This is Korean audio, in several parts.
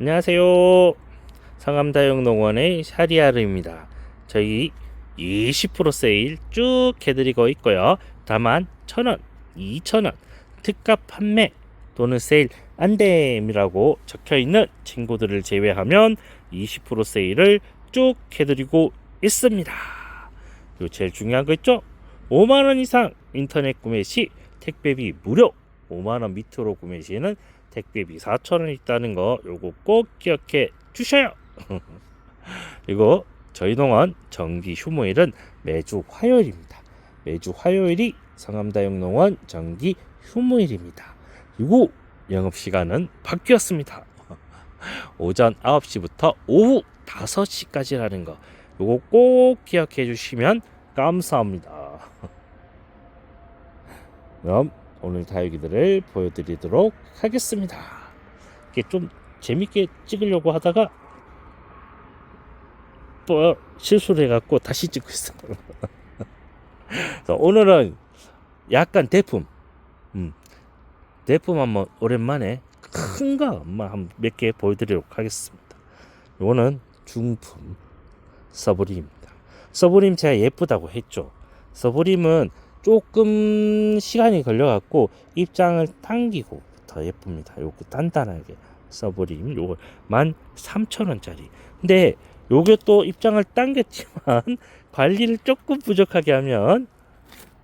안녕하세요. 상암다육농원의 샤리아르입니다. 저희 20% 세일 쭉 해드리고 있고요. 다만 1,000원, 2,000원 특가 판매 또는 세일 안됨이라고 적혀 있는 친구들을 제외하면 20% 세일을 쭉 해드리고 있습니다. 그리고 제일 중요한 거 있죠? 5만 원 이상 인터넷 구매 시 택배비 무료. 5만 원 밑으로 구매 시에는 택배비 4천 원 있다는 거 요거 꼭 기억해 주셔요. 그리고 저희 농원 정기 휴무일은 매주 화요일입니다. 매주 화요일이 상암다육 농원 정기 휴무일입니다. 그리고 영업 시간은 바뀌었습니다. 오전 9시부터 오후 5시까지라는 거 요거 꼭 기억해 주시면 감사합니다. 그럼 오늘 다육이들을 보여드리도록 하겠습니다. 이게 좀 재밌게 찍으려고 하다가 또 실수를 해갖고 다시 찍고 있어. 그래서 오늘은 약간 대품, 음, 대품 한번 오랜만에 큰 거 한번 몇 개 보여드리도록 하겠습니다. 이거는 중품 서브림입니다. 서브림 제가 예쁘다고 했죠. 서브림은 조금 시간이 걸려갖고 입장을 당기고 더 예쁩니다. 요거 단단하게 서브림 요거 13,000원짜리. 근데 요게 또 입장을 당겼지만 관리를 조금 부족하게 하면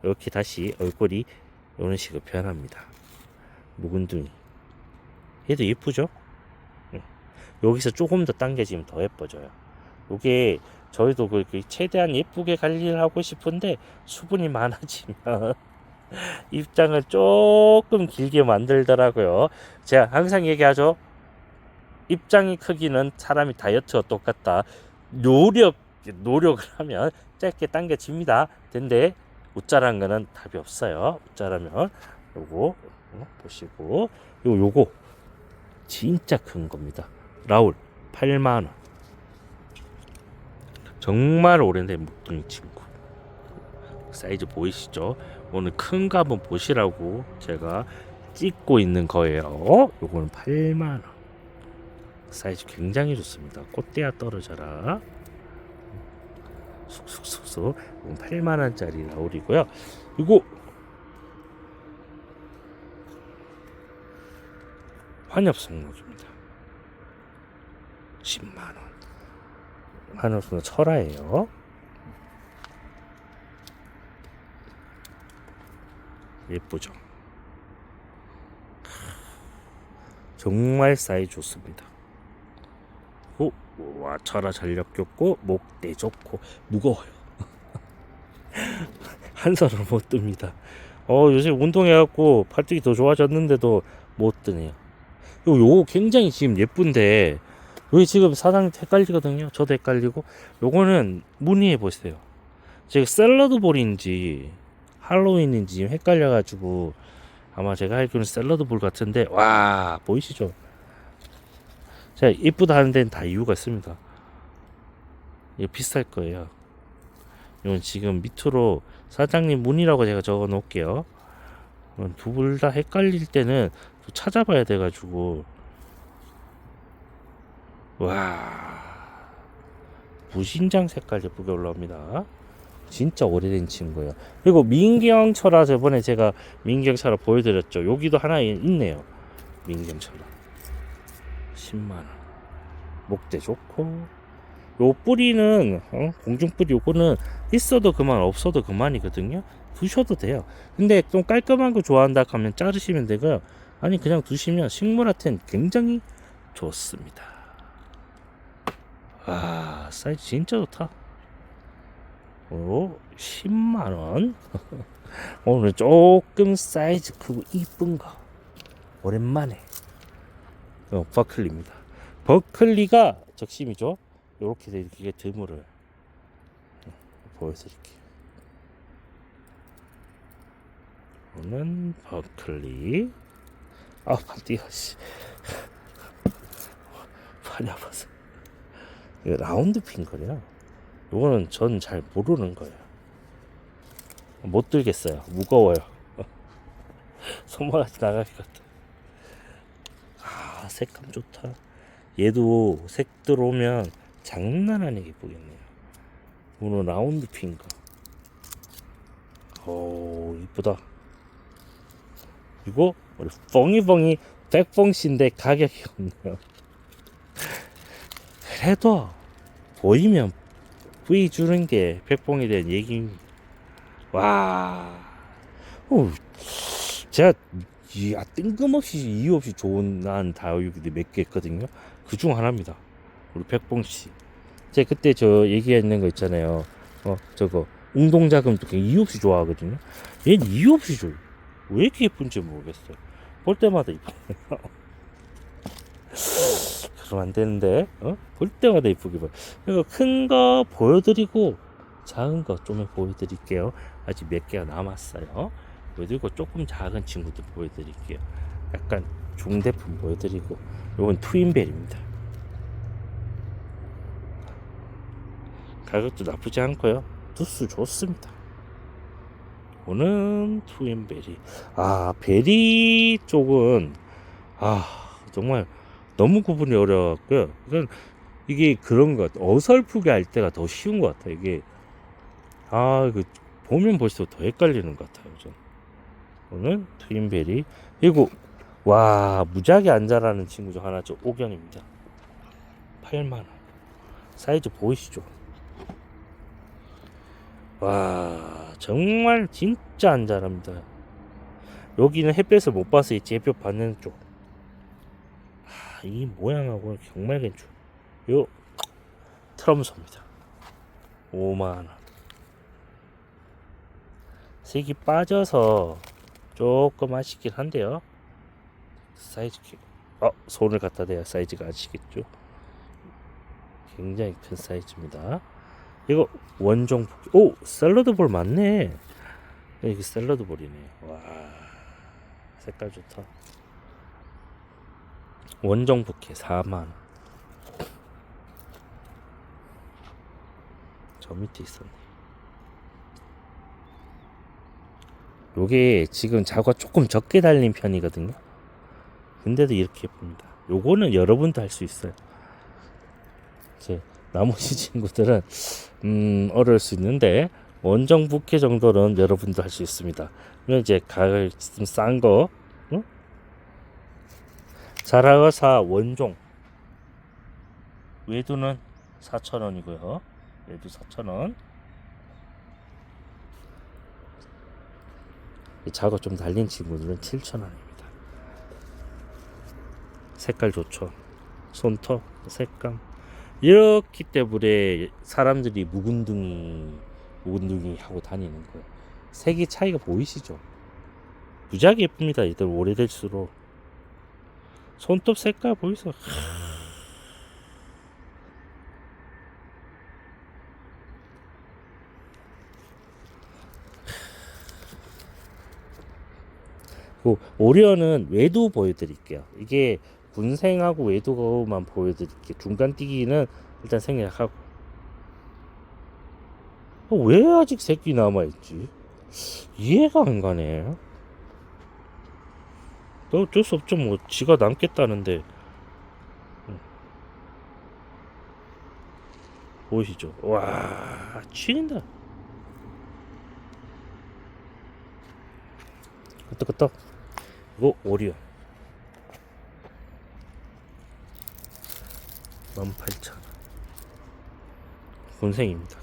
이렇게 다시 얼굴이 이런 식으로 변합니다. 묵은둥이. 얘도 예쁘죠? 응. 여기서 조금 더 당겨지면 더 예뻐져요. 요게 저희도 그 최대한 예쁘게 관리를 하고 싶은데 수분이 많아지면 입장을 조금 길게 만들더라고요. 제가 항상 얘기하죠. 입장이 크기는 사람이 다이어트와 똑같다. 노력 노력을 하면 짧게 당겨집니다. 근데 웃자란 거는 답이 없어요. 웃자라면 요거 어, 보시고 요 요거 진짜 큰 겁니다. 라울 8만 원. 정말 오래된 묵둥이 친구. 사이즈 보이시죠? 오늘 큰 거 한번 보시라고 제가 찍고 있는 거예요. 요거는 8만 원. 사이즈 굉장히 좋습니다. 꽃대야 떨어져라. 쑥쑥쑥쑥. 이건 8만 원짜리 라울이고요. 이거 환엽 성록입니다. 10만 원. 환엽 철화예요. 예쁘죠? 정말 사이즈 좋습니다. 오, 와, 철화 전력 좋고 목대 좋고 무거워요. 한 손으로 못 듭니다. 어, 요새 운동해갖고 팔뚝이 더 좋아졌는데도 못 드네요. 요, 요 굉장히 지금 예쁜데 여기 지금 사장님 헷갈리거든요. 저도 헷갈리고 요거는 문의해 보세요. 제가 샐러드 볼인지 할로윈인지 헷갈려가지고 아마 제가 알기로는 샐러드 볼 같은데 와 보이시죠? 제가 이쁘다 하는 데는 다 이유가 있습니다. 이거 비쌀 거예요. 이건 지금 밑으로 사장님 문의라고 제가 적어 놓을게요. 두불 다 헷갈릴 때는 또 찾아봐야 돼가지고 와 무신장 색깔 예쁘게 올라옵니다. 진짜 오래된 친구예요. 그리고 민경철아 저번에 제가 민경철아 보여드렸죠. 여기도 하나 있네요. 민경철아 10만 원. 목대 좋고 요 뿌리는 어? 공중 뿌리 요거는 있어도 그만 없어도 그만이거든요. 두셔도 돼요. 근데 좀 깔끔한 거 좋아한다 하면 자르시면 되고요. 아니 그냥 두시면 식물한테는 굉장히 좋습니다. 와 사이즈 진짜 좋다. 오 10만 원. 오늘 조금 사이즈 크고 이쁜 거 오랜만에 어, 버클리입니다. 버클리가 적심이죠. 이렇게 돼 이렇게 드물을 보여드릴게요. 오는 버클리. 아, 반디가 씨. 많이 아파서. 이거 라운드 핑거래요. 이거는 전 잘 모르는 거예요. 못 들겠어요. 무거워요. 손모가지 나가기 같아. 아, 색감 좋다. 얘도 색 들어오면 장난 아니게 예쁘겠네요. 오늘 라운드 핀가. 오 이쁘다. 이거 우리 뻥이뻥이 백봉씨인데 가격이 없네요. 그래도 보이면 V 주는 게 백봉에 대한 얘기입니다. 와, 오, 제가 이, 아, 뜬금없이 이유 없이 좋은 난 다육이 몇개 있거든요. 그 중 하나입니다. 우리 백봉 씨. 제가 그때 저 얘기했는 거 있잖아요. 어, 저거 웅동자금도 그냥 이유 없이 좋아하거든요. 얘는 이유 없이 줘요. 왜 이렇게 예쁜지 모르겠어요. 볼 때마다 이쁘네요. 그러면 안 되는데, 어? 볼 때마다 이쁘게 봐요. 그리고 큰거 보여드리고, 작은 거 좀 보여드릴게요. 아직 몇 개가 남았어요. 보여드리고, 조금 작은 친구들 보여드릴게요. 약간 중대품 보여드리고, 요건 트윈벨입니다. 가격도 나쁘지 않고요. 두수 좋습니다. 오는 트윈베리. 아, 베리 쪽은, 아, 정말 너무 구분이 어려웠고요. 이건 이게 그런 것 같아. 어설프게 할 때가 더 쉬운 것 같아. 이게, 아, 그, 보면 볼수록 더 헷갈리는 것 같아요. 좀. 오늘 트윈베리. 그리고, 와, 무지하게 안 자라는 친구 중 하나, 저 옥연입니다. 8만원. 사이즈 보이시죠? 와 정말 진짜 안 자랍니다 여기는 햇볕을 못 봐서 있지 햇볕 받는 쪽 아, 이 모양하고는 정말 괜찮 요 트럼소입니다 5만원 색이 빠져서 조금 아쉽긴 한데요 사이즈 키 어, 손을 갖다 대야 사이즈가 아시겠죠 굉장히 큰 사이즈입니다 이거 원종 부케. 오 샐러드 볼 맞네. 이게 샐러드 볼이네. 와 색깔 좋다. 원종 부케 4만. 저 밑에 있었네. 요게 지금 자구가 조금 적게 달린 편이거든요. 근데도 이렇게 예쁩니다. 요거는 여러분도 할 수 있어요. 제 나머지 친구들은 음, 어려울 수 있는데 원정 부케 정도는 여러분도 할 수 있습니다. 그러면 이제 가을 좀 싼 거, 응? 자라가사 원종 외두는 4,000원이고요. 외두 4,000원. 작업 좀 달린 친구들은 7,000원입니다. 색깔 좋죠. 손톱, 색감. 이렇기 때문에 사람들이 묵은둥이 묵은둥이 하고 다니는 거예요. 색이 차이가 보이시죠? 무지하게 예쁩니다. 이들 오래될수록 손톱 색깔 보이세요? 그 오리온은 외도 보여드릴게요. 이게 군생하고 외도만 보여드릴게요. 중간 뛰기는 일단 생략하고. 어, 왜 아직 새끼 남아있지? 이해가 안 가네. 또 어쩔 수 없죠. 뭐, 지가 남겠다는데. 응. 보이시죠? 와, 취인다. 끄떡끄떡. 이거 오리온. 18,000원 군생입니다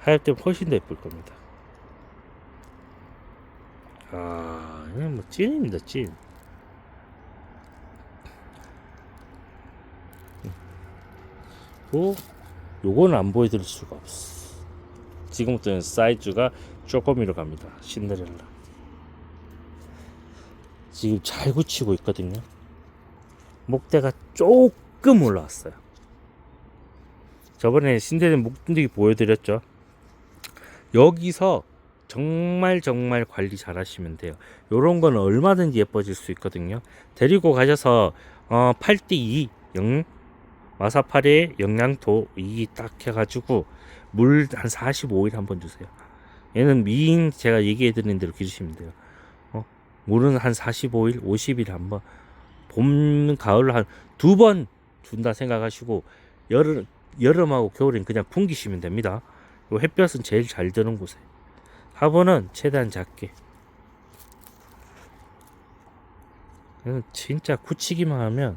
하얗 때 훨씬 더 예쁠 겁니다 아 그냥 뭐 찐입니다 찐고 요거는 안 보여드릴 수가 없어 지금부터는 사이즈가 조금이로 갑니다 신데렐라 지금 잘 굳히고 있거든요 목대가 조금 올라왔어요. 저번에 신데렐 목등기 보여드렸죠. 여기서 정말 정말 관리 잘 하시면 돼요. 요런 거는 얼마든지 예뻐질 수 있거든요. 데리고 가셔서 어, 8대2 영 마사파리에 영양토 2 딱 해가지고 물 한 45일 한 번 주세요. 얘는 미인 제가 얘기해 드린 대로 기르시면 돼요. 어? 물은 한 45일, 50일 한 번 봄, 가을 한 두 번 준다 생각하시고 여름 여름하고 겨울엔 그냥 풍기시면 됩니다. 요 햇볕은 제일 잘 드는 곳에 하부는 최대한 작게. 진짜 굳히기만 하면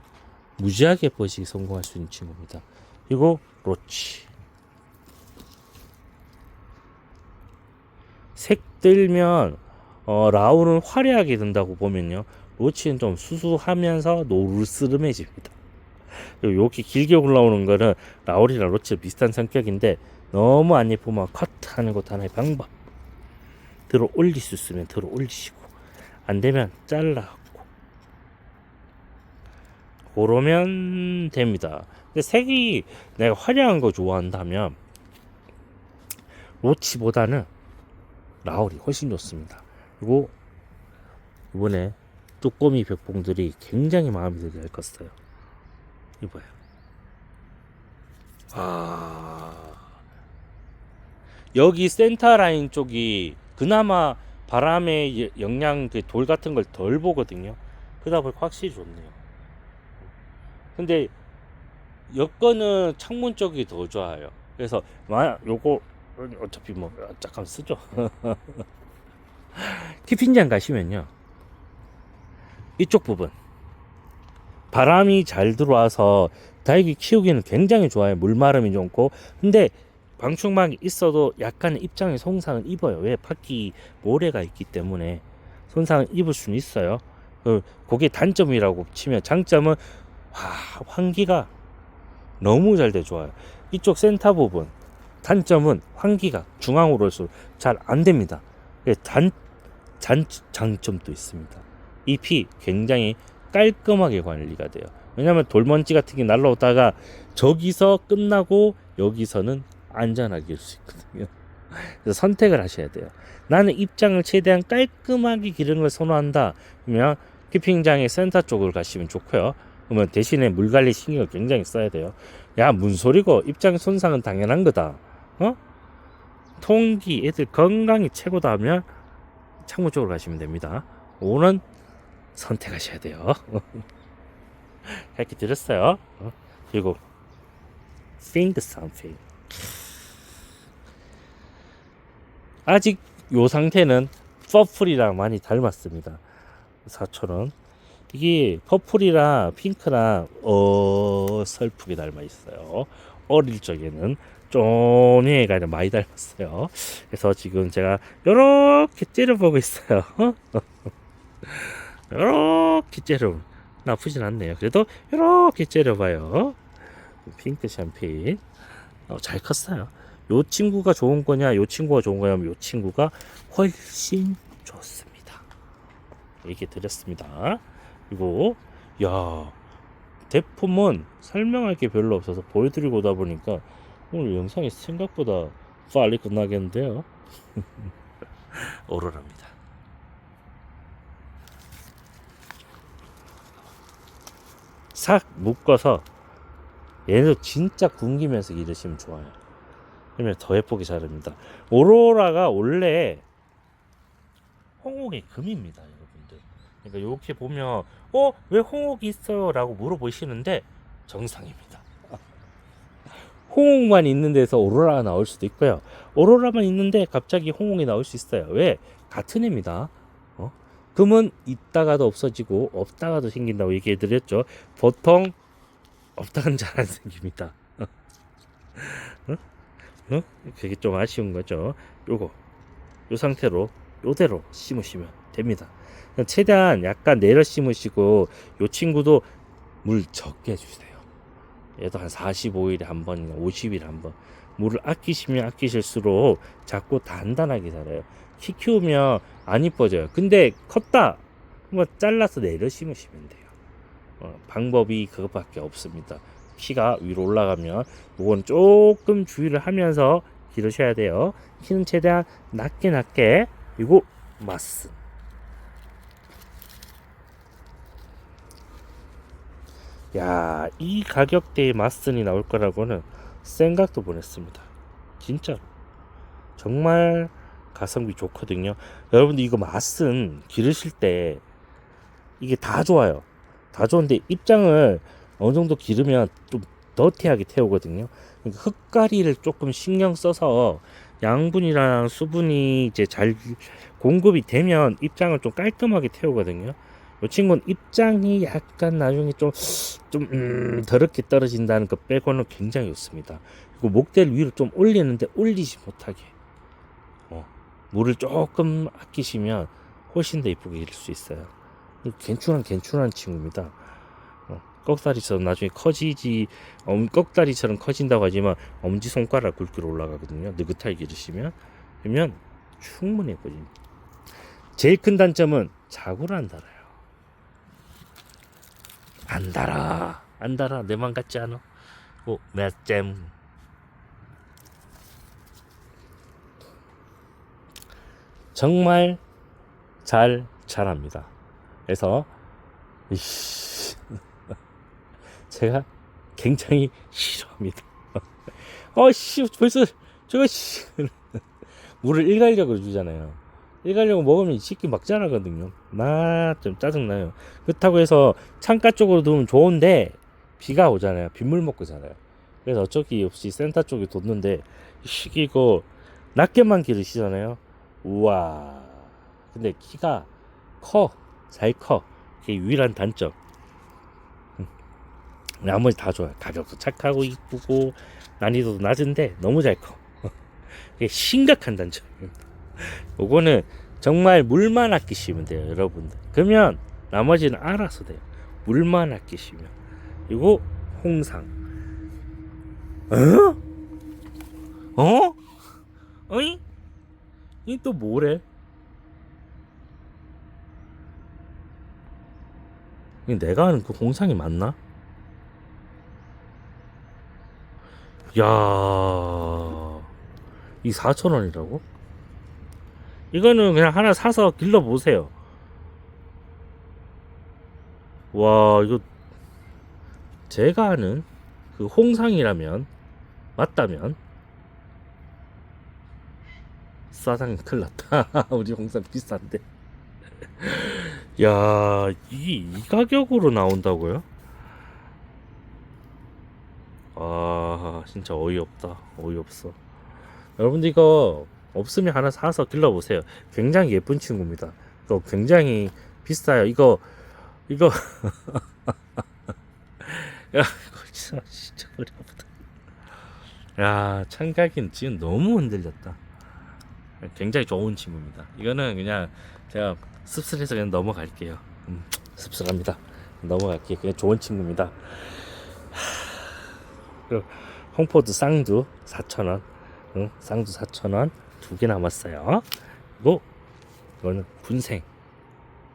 무지하게 예뻐지기 성공할 수 있는 친구입니다. 그리고 로치. 색 들면 어, 라울은 화려하게 든다고 보면요. 로치는 좀 수수하면서 노르스름해집니다. 그리고 이렇게 길게 올라오는 거는 라울이랑 로치 비슷한 성격인데 너무 안 예쁘면 컷하는 것도 하나의 방법. 들어 올릴 수 있으면 들어 올리시고 안 되면 잘라갖고 그러면 됩니다. 근데 색이 내가 화려한 거 좋아한다면 로치보다는 라울이 훨씬 좋습니다. 그리고 이번에 뚜꼬미 벽봉들이 굉장히 마음에 들게 할 것어요. 이봐요. 아 여기 센터 라인 쪽이 그나마 바람의 여- 영향 그 돌 같은 걸 덜 보거든요. 보니 확실히 좋네요. 근데 여건은 창문 쪽이 더 좋아요. 그래서 만약 요거 어차피 뭐 잠깐 쓰죠. 키핑장 가시면요. 이쪽 부분 바람이 잘 들어와서 다육이 키우기는 굉장히 좋아요. 물마름이 좋고 근데 방충망이 있어도 약간 입장에 손상은 입어요. 왜 바퀴 모래가 있기 때문에 손상은 입을 수는 있어요. 그 그게 단점이라고 치면 장점은 와, 환기가 너무 잘 돼 좋아요. 이쪽 센터 부분 단점은 환기가 중앙으로 올수록 잘 안 됩니다. 예, 단, 단 장점도 있습니다. 잎이 굉장히 깔끔하게 관리가 돼요. 왜냐하면 돌먼지 같은 게 날라오다가 저기서 끝나고 여기서는 안전하게 할수 있거든요. 그래서 선택을 하셔야 돼요. 나는 입장을 최대한 깔끔하게 기르는 걸 선호한다. 그러면 키핑장의 센터 쪽을 가시면 좋고요. 그러면 대신에 물 관리 신경을 굉장히 써야 돼요. 야, 뭔 소리고 입장 손상은 당연한 거다. 어? 통기 애들 건강이 최고다 하면 창문 쪽으로 가시면 됩니다. 오는 선택하셔야 돼요. 이렇게 드렸어요. 어? 그리고 think something. 아직 요 상태는 퍼플이랑 많이 닮았습니다. 4천원. 이게 퍼플이랑 핑크랑 어 슬프게 닮아 있어요. 어릴 적에는 쪼니가 많이 닮았어요. 그래서 지금 제가 요렇게 째려보고 있어요. 요렇게 째려 나쁘진 않네요. 그래도 요렇게 째려봐요. 핑크 샴페인 어, 잘 컸어요. 요 친구가 좋은 거냐, 요 친구가 좋은 거냐 면 요 친구가 훨씬 좋습니다. 이렇게 드렸습니다. 그리고 야 대품은 설명할 게 별로 없어서 보여드리고 오다 보니까 오늘 영상이 생각보다 빨리 끝나겠는데요. 오로라입니다. 싹 묶어서 얘도 진짜 굶기면서 기르시면 좋아요. 그러면 더 예쁘게 자랍니다. 오로라가 원래 홍옥의 금입니다, 여러분들. 그러니까 이렇게 보면 어 왜 홍옥이 있어요?라고 물어보시는데 정상입니다. 홍옥만 있는 데서 오로라가 나올 수도 있고요. 오로라만 있는데 갑자기 홍옥이 나올 수 있어요. 왜? 같은 애입니다. 어? 금은 있다가도 없어지고 없다가도 생긴다고 얘기해 드렸죠. 보통 잘 안 생깁니다. 어? 어? 그게 좀 아쉬운 거죠. 요거 요 상태로 요대로 심으시면 됩니다. 최대한 약간 내려 심으시고 요 친구도 물 적게 해주세요. 얘도 한 45일에 한 번이나 50일에 한 번. 물을 아끼시면 아끼실수록 작고 단단하게 자라요. 키 키우면 안 이뻐져요. 근데 컸다! 뭐 잘라서 내려 심으시면 돼요. 어, 방법이 그것밖에 없습니다. 키가 위로 올라가면 이건 조금 주의를 하면서 기르셔야 돼요. 키는 최대한 낮게 낮게 그리고 마스. 야, 이 가격대의 마슨이 나올 거라고는 생각도 못했습니다. 진짜로. 정말 가성비 좋거든요. 여러분들 이거 마슨 기르실 때 이게 다 좋아요. 다 좋은데 입장을 어느 정도 기르면 좀 더티하게 태우거든요. 그러니까 흙가리를 조금 신경 써서 양분이랑 수분이 이제 잘 공급이 되면 입장을 좀 깔끔하게 태우거든요. 이 친구는 입장이 약간 나중에 좀, 좀, 음, 더럽게 떨어진다는 것 빼고는 굉장히 좋습니다. 그리고 목대를 위로 좀 올리는데 올리지 못하게. 어, 물을 조금 아끼시면 훨씬 더 이쁘게 기를 수 있어요. 괜찮은, 괜찮은 친구입니다. 어, 꺽다리처럼 나중에 커지지, 엄, 꺽다리처럼 커진다고 하지만 엄지 손가락 굵기로 올라가거든요. 느긋하게 기르시면. 그러면 충분히 예뻐집니다. 제일 큰 단점은 자구를 안 달아요. 안 달아. 안 달아. 내 맘 같지 않아? 오, 맷잼. 정말 잘 자랍니다. 그래서 제가 굉장히 싫어합니다. 어씨 벌써 저거 씨 물을 일괄력으로 주잖아요. 일괄력으로 먹으면 식기 막 자라거든요. 나 좀 짜증나요. 그렇다고 해서 창가 쪽으로 두면 좋은데 비가 오잖아요. 빗물 먹고 자라요. 그래서 어쩔 기 없이 센터 쪽에 뒀는데 시기 이거 낮게만 기르시잖아요. 우와. 근데 키가 커. 잘 커. 그게 유일한 단점. 음. 나머지 다 좋아요. 가격도 착하고 이쁘고 난이도도 낮은데 너무 잘 커. 그게 심각한 단점입니다. 요거는 정말 물만 아끼시면 돼요, 여러분들. 그러면 나머지는 알아서 돼요. 물만 아끼시면. 그리고 홍상. 어? 어? 어이? 이 또 뭐래? 내가 아는 그 홍상이 맞나? 야, 이 4천 원이라고? 이거는 그냥 하나 사서 길러 보세요. 와, 이거 제가 아는 그 홍상이라면 맞다면 싸장 큰일 났다. 우리 홍상 비싼데. 야, 이게 이 가격으로 나온다고요? 아, 진짜 어이없다. 어이없어. 여러분들 이거 없으면 하나 사서 길러보세요. 굉장히 예쁜 친구입니다. 이거 굉장히 비싸요. 이거, 이거. 야, 이거 진짜, 진짜 아프다. 야, 창가기는 지금 너무 흔들렸다. 굉장히 좋은 친구입니다. 이거는 그냥 제가 씁쓸해서 그냥 넘어갈게요. 음, 씁쓸합니다. 넘어갈게요. 그냥 좋은 친구입니다. 그리고 홍포드 쌍두 4,000원. 응? 쌍두 4,000원. 두 개 남았어요. 그리고 이거는 군생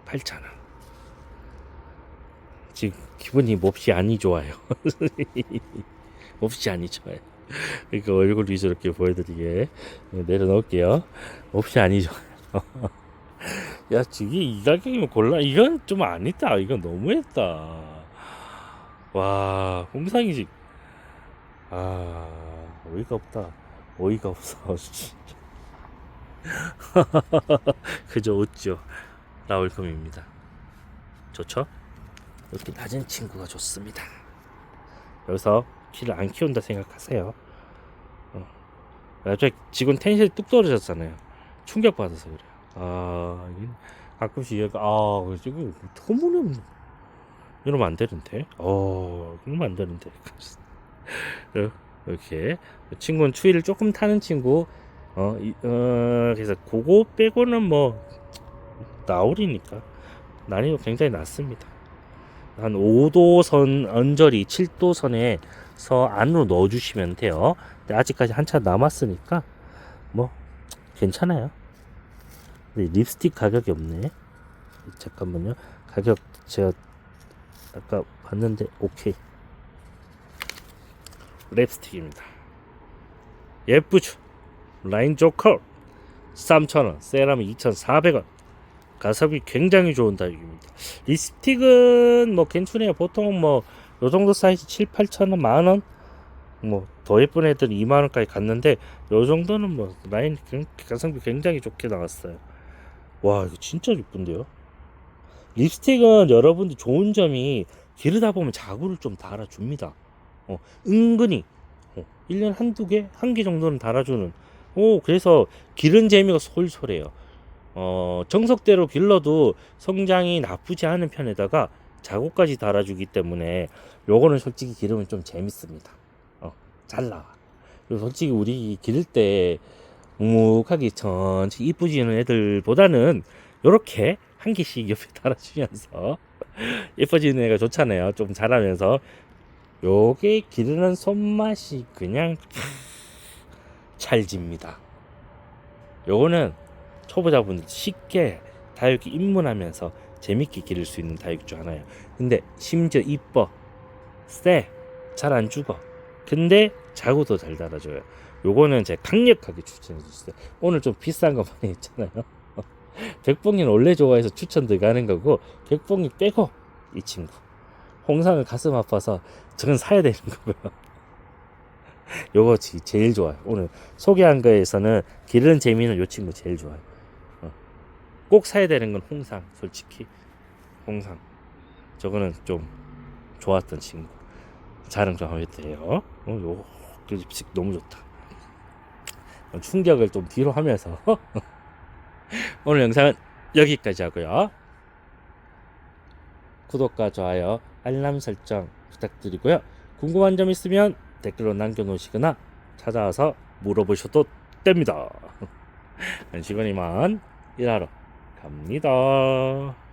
8,000원. 지금 기분이 몹시 안이 좋아요. 몹시 안이 좋아요. 그러니까 얼굴 위주로 이렇게 보여드리게 내려놓을게요. 몹시 안이 좋아요. 야, 저게 이 가격이면 골라. 이건 좀 아니다. 이건 너무했다. 와, 홍상이지. 아, 어이가 없다. 어이가 없어. 그저 웃죠. 라울컴입니다. 좋죠? 이렇게 낮은 친구가 좋습니다. 여기서 키를 안 키운다 생각하세요. 어. 나중에 직원 텐션이 뚝 떨어졌잖아요. 충격받아서 그래요. 아, 가끔씩 얘가, 아, 지금 터무니없는. 이러면 안 되는데. 어, 이러면 안 되는데. 어, 이렇게. 친구는 추위를 조금 타는 친구. 어, 이, 어, 그래서 그거 빼고는 뭐, 나올이니까. 난이도 굉장히 낮습니다. 한 5도선 언저리 7도선에 서 안으로 넣어주시면 돼요. 근데 아직까지 한참 남았으니까 뭐 괜찮아요. 립스틱 가격이 없네. 잠깐만요. 가격 제가 아까 봤는데 오케이. 립스틱입니다. 예쁘죠? 라인 조커 3,000원, 세라믹 2,400원. 가성비 굉장히 좋은 다육입니다. 립스틱은 뭐 괜찮아요. 보통 뭐 요 정도 사이즈 7, 8천 원, 만 원. 뭐더 예쁜 애들은 2만 원까지 갔는데 요 정도는 뭐 라인 굉- 가성비 굉장히 좋게 나왔어요. 와 이거 진짜 예쁜데요. 립스틱은 여러분들 좋은 점이 기르다 보면 자구를 좀 달아줍니다. 어, 은근히 어, 1년 한두 개, 한 개 정도는 달아주는 오 그래서 기른 재미가 솔솔해요. 어, 정석대로 길러도 성장이 나쁘지 않은 편에다가 자구까지 달아주기 때문에 요거는 솔직히 기르면 좀 재밌습니다. 어, 잘 나와. 그리고 솔직히 우리 기를 때 묵묵하게 천천히 이쁘지는 애들보다는 요렇게 한 개씩 옆에 달아주면서 예뻐지는 애가 좋잖아요. 좀 자라면서 요게 기르는 손맛이 그냥 찰집니다. 요거는 초보자분들 쉽게 다육이 입문하면서 재밌게 기를 수 있는 다육 중 하나예요. 근데 심지어 이뻐, 쎄, 잘안 죽어. 근데 자구도 잘 달아줘요. 요거는 제가 강력하게 추천해 주세요. 오늘 좀 비싼 거 많이 했잖아요. 백봉이는 원래 좋아해서 추천 들어가는 거고 백봉이 빼고 이 친구 홍상은 가슴 아파서 저건 사야 되는 거고요. 요거 지- 제일 좋아요. 오늘 소개한 거에서는 기르는 재미는 요 친구 제일 좋아요. 어. 꼭 사야 되는 건 홍상 솔직히 홍상 저거는 좀 좋았던 친구 자랑 좀 하면 돼요. 어, 요거 그 너무 좋다. 어, 충격을 좀 뒤로 하면서 오늘 영상은 여기까지 하고요. 구독과 좋아요, 알람 설정 부탁드리고요. 궁금한 점 있으면 댓글로 남겨놓으시거나 찾아와서 물어보셔도 됩니다. 시간이만 일하러 갑니다.